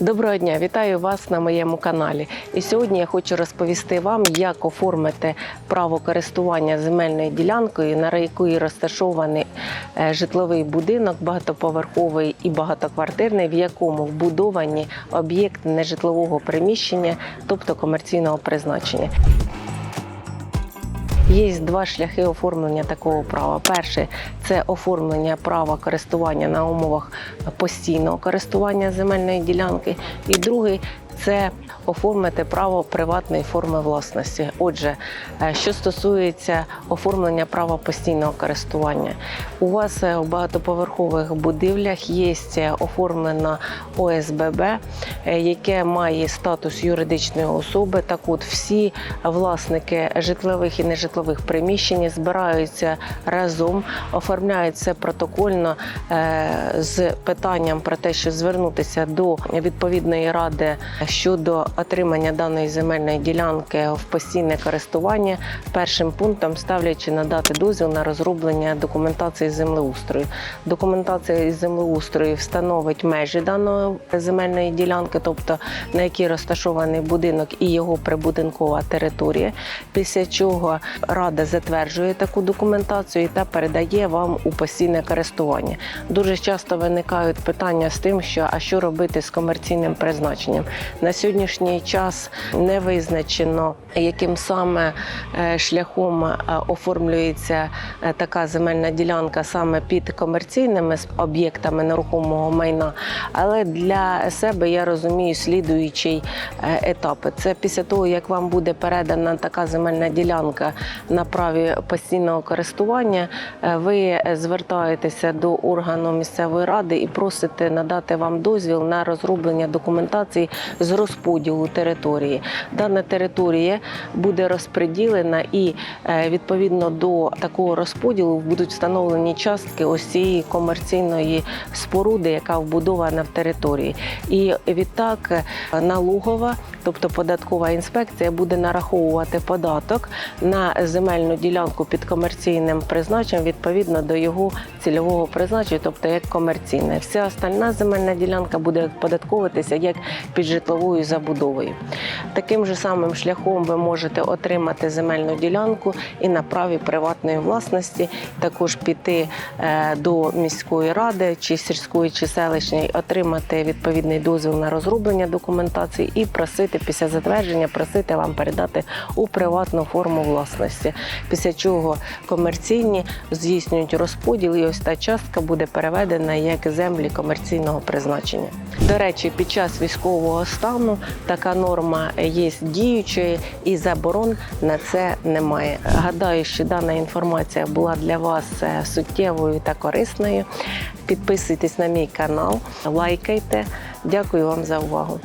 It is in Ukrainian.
Доброго дня, вітаю вас на моєму каналі. І сьогодні я хочу розповісти вам, як оформити право користування земельною ділянкою, на якої розташований е, житловий будинок, багатоповерховий і багатоквартирний, в якому вбудовані об'єкти нежитлового приміщення, тобто комерційного призначення. Є два шляхи оформлення такого права. Перший це оформлення права користування на умовах постійного користування земельної ділянки, і другий це оформити право приватної форми власності. Отже, е, що стосується оформлення права постійного користування, у вас е, в багатоповерхових будівлях є е, оформлено ОСББ, яке має статус юридичної особи. Так от всі власники житлових і нежитлових приміщень збираються разом, оформляють це протокольно з питанням про те, що звернутися до відповідної ради щодо отримання даної земельної ділянки в постійне користування. Першим пунктом ставлячи надати дозвіл на розроблення документації землеустрою. Документація землеустрою встановить межі даної земельної ділянки, тобто на якій розташований будинок і його прибудинкова територія. Після чого рада затверджує таку документацію та передає вам у постійне користування. Дуже часто виникають питання з тим, що а що робити з комерційним призначенням. На сьогоднішній час не визначено, яким саме е, шляхом е, оформлюється е, така земельна ділянка саме під комерційними об'єктами нерухомого майна. Але для себе я розумію слідуючий етап. Це після того, як вам буде передана така земельна ділянка на праві постійного користування, ви звертаєтеся до органу місцевої ради і просите надати вам дозвіл на розроблення документації з розподілу території. Дана територія буде розподілена і е, відповідно до такого розподілу будуть встановлені частки ось цієї комерційної споруди, яка вбудована в території. І відтак е, налогова, тобто податкова інспекція, буде нараховувати податок на земельну ділянку під комерційним призначенням відповідно до його цільового призначення, тобто як комерційна. Вся остальна земельна ділянка буде оподатковуватися як під житловою забудовою. Таким же самим шляхом ви можете отримати земельну ділянку і на праві приватної власності, також піти е, до міської ради, чи сільської, чи селищної, отримати відповідний дозвіл на розроблення документації і просити після затвердження, просити вам передати у приватну форму власності. Після чого комерційні здійснюють розподіл, і ось та частка буде переведена як землі комерційного призначення. До речі, під час військового стану така норма є діючою і заборон на це немає. Гадаю, що дана інформація була для вас е, суттєвою та корисною. Підписуйтесь на мій канал, лайкайте. Дякую вам за увагу.